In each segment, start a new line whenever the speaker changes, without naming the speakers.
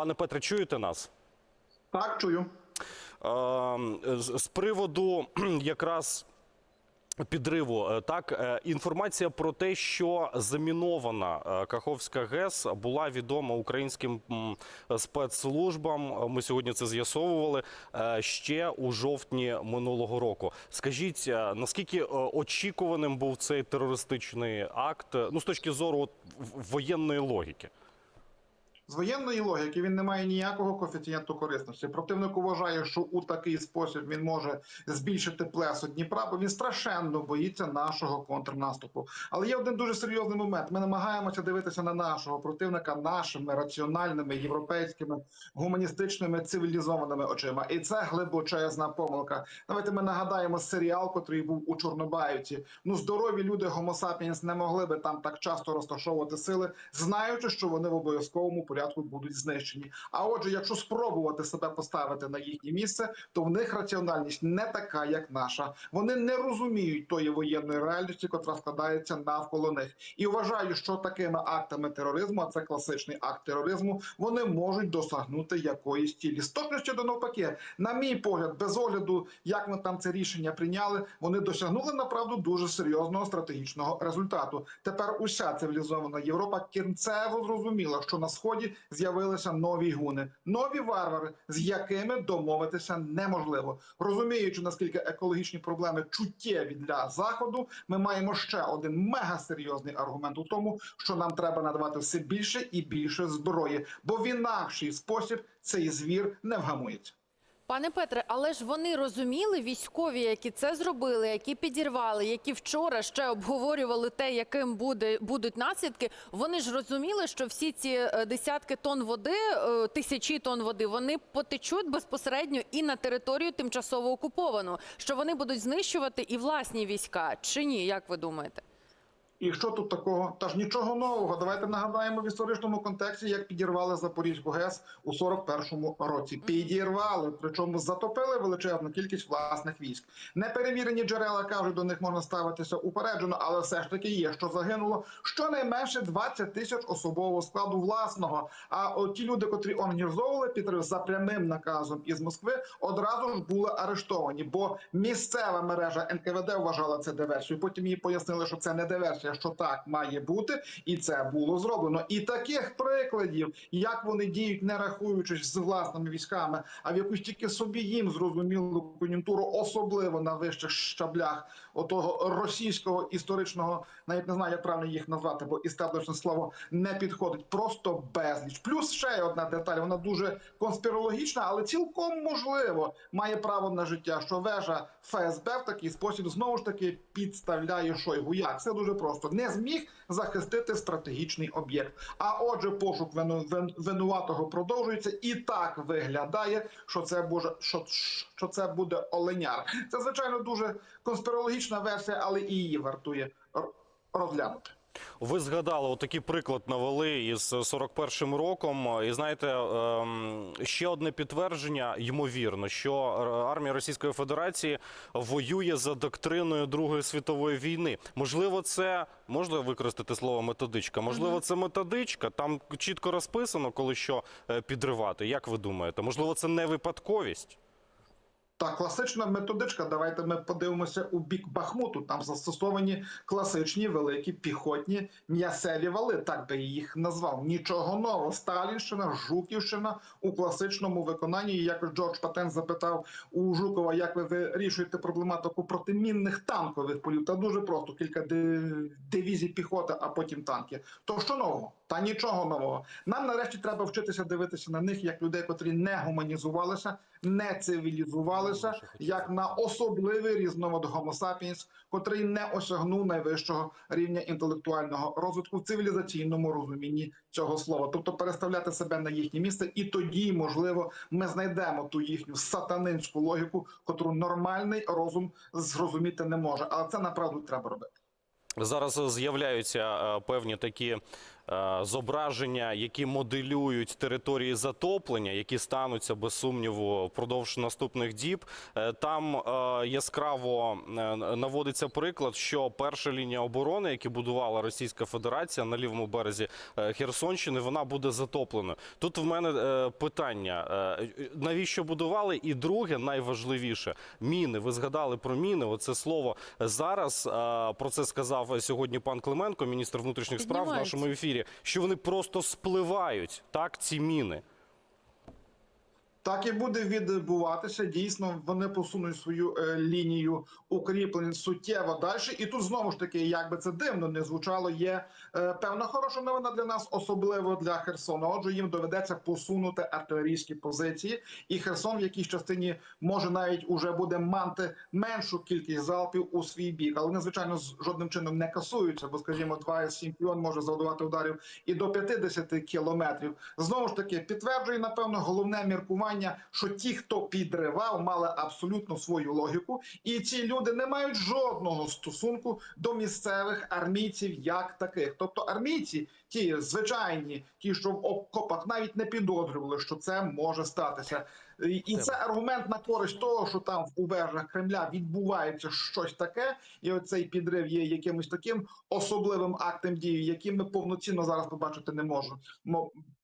Пане Петре, чуєте нас?
Так, чую.
Е, з приводу якраз підриву, е, так е, інформація про те, що замінована е, Каховська ГЕС, була відома українським спецслужбам. Ми сьогодні це з'ясовували ще у жовтні минулого року. Скажіть, наскільки очікуваним був цей терористичний акт? Ну з точки зору от, воєнної логіки?
З воєнної логіки він не має ніякого коефіцієнту корисності. Противник вважає, що у такий спосіб він може збільшити плесо Дніпра, бо він страшенно боїться нашого контрнаступу. Але є один дуже серйозний момент. Ми намагаємося дивитися на нашого противника нашими раціональними європейськими гуманістичними цивілізованими очима. І це глибочезна помилка. Давайте ми нагадаємо серіал, котрий був у Чорнобаївці. Ну здорові люди Homo не могли би там так часто розташовувати сили, знаючи, що вони в обов'язковому порядку будуть знищені. А отже, якщо спробувати себе поставити на їхнє місце, то в них раціональність не така, як наша. Вони не розуміють тої воєнної реальності, котра складається навколо них, і вважаю, що такими актами тероризму, а це класичний акт тероризму, вони можуть досягнути якоїсь цілі. З точністю до навпаки, на мій погляд, без огляду, як ми там це рішення прийняли, вони досягнули направду дуже серйозного стратегічного результату. Тепер уся цивілізована Європа кінцево зрозуміла, що на сході з'явилися нові гуни, нові варвари, з якими домовитися неможливо. Розуміючи наскільки екологічні проблеми чуттєві для заходу, ми маємо ще один мегасерйозний аргумент у тому, що нам треба надавати все більше і більше зброї, бо в інакший спосіб цей звір не вгамується.
Пане Петре, але ж вони розуміли військові, які це зробили, які підірвали, які вчора ще обговорювали те, яким буде будуть наслідки. Вони ж розуміли, що всі ці е, десятки тонн води, е, тисячі тонн води, вони потечуть безпосередньо і на територію тимчасово окуповану. Що вони будуть знищувати і власні війська, чи ні? Як ви думаєте?
І що тут такого? Та ж нічого нового. Давайте нагадаємо в історичному контексті, як підірвали Запорізьку ГЕС у 41-му році. Підірвали, причому затопили величезну кількість власних військ. Неперевірені джерела кажуть, до них можна ставитися упереджено, але все ж таки є, що загинуло щонайменше 20 тисяч особового складу власного. А ті люди, котрі організовували підрив за прямим наказом із Москви, одразу ж були арештовані, бо місцева мережа НКВД вважала це диверсією. Потім їй пояснили, що це не диверсія, що так має бути, і це було зроблено. І таких прикладів, як вони діють, не рахуючись з власними військами, а в якусь тільки собі їм зрозумілу кон'юнктуру, особливо на вищих щаблях отого російського історичного, навіть не знаю, як правильно їх назвати, бо істеблішне слово не підходить. Просто безліч. Плюс ще одна деталь. Вона дуже конспірологічна, але цілком можливо має право на життя. Що вежа ФСБ в такий спосіб знову ж таки підставляє Шойгу. Як це дуже просто не зміг захистити стратегічний об'єкт. А отже, пошук вину, винуватого продовжується, і так виглядає, що це буде, що, що це буде оленяр. Це звичайно дуже конспірологічна версія, але і її вартує розглянути.
Ви згадали отакий приклад навели із 41-м роком. І знаєте, ем, ще одне підтвердження, ймовірно, що армія Російської Федерації воює за доктриною Другої світової війни. Можливо, це можна використати слово методичка. Можливо, це методичка. Там чітко розписано, коли що е, підривати. Як ви думаєте? Можливо, це не випадковість?
Та класична методичка. Давайте ми подивимося у бік Бахмуту. Там застосовані класичні великі піхотні м'ясеві вали. Так би їх назвав. Нічого нового. Сталінщина, Жуківщина у класичному виконанні. Якось Джордж Патен запитав у Жукова, як ви вирішуєте проблематику протимінних танкових полів. Та дуже просто кілька ди- дивізій піхоти, а потім танки. То що нового? Та нічого нового. Нам нарешті треба вчитися дивитися на них як людей, котрі не гуманізувалися, не цивілізувалися, як на особливий різновид Homo sapiens, котрий не осягнув найвищого рівня інтелектуального розвитку в цивілізаційному розумінні цього слова, тобто переставляти себе на їхнє місце, і тоді, можливо, ми знайдемо ту їхню сатанинську логіку, котру нормальний розум зрозуміти не може. Але це направду треба робити.
Зараз з'являються е, певні такі зображення, які моделюють території затоплення, які стануться без сумніву впродовж наступних діб. Е, Там е, яскраво е, наводиться приклад, що перша лінія оборони, яку будувала Російська Федерація на лівому березі е, Херсонщини, вона буде затопленою. Тут в мене е, питання: е, навіщо будували? І друге, найважливіше міни. Ви згадали про міни. Оце слово зараз е, про це сказав сьогодні пан Клименко, міністр внутрішніх справ в нашому ефірі. Що вони просто спливають, так ці міни.
Так і буде відбуватися. Дійсно, вони посунуть свою е, лінію укріплень суттєво далі. І тут знову ж таки, як би це дивно не звучало, є е, певна хороша новина для нас, особливо для Херсона. Отже, їм доведеться посунути артилерійські позиції, і Херсон в якійсь частині може навіть уже буде мати меншу кількість залпів у свій бік. Але вони, звичайно, жодним чином не касуються, бо, скажімо, 2,7 піон може завдавати ударів і до 50 кілометрів. Знову ж таки, підтверджує напевно головне міркування, що ті, хто підривав, мали абсолютно свою логіку, і ці люди не мають жодного стосунку до місцевих армійців як таких. Тобто армійці, ті звичайні, ті, що в окопах навіть не підозрювали, що це може статися. І- це аргумент на користь того, що там в убежах Кремля відбувається щось таке, і оцей підрив є якимось таким особливим актом дії, яким ми повноцінно зараз побачити не можемо.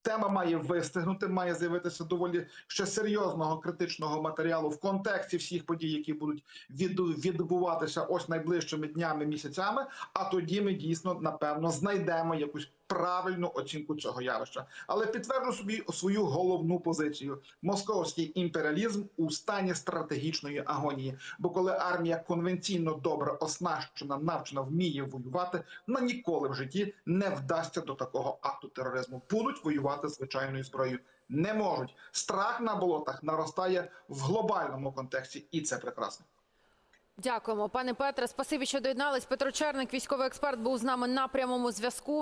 Тема має вистигнути, має з'явитися доволі ще серйозного критичного матеріалу в контексті всіх подій, які будуть відбуватися ось найближчими днями, місяцями. А тоді ми дійсно напевно знайдемо якусь правильну оцінку цього явища. Але підтверджу собі свою головну позицію: московський імперіалізм у стані стратегічної агонії. Бо коли армія конвенційно добре оснащена, навчена, вміє воювати, вона ніколи в житті не вдасться до такого акту тероризму. Будуть воювати звичайною зброєю. Не можуть. Страх на болотах наростає в глобальному контексті, і це прекрасно.
Дякуємо, пане Петре. Спасибі, що доєднались. Петро Черник, військовий експерт, був з нами на прямому зв'язку.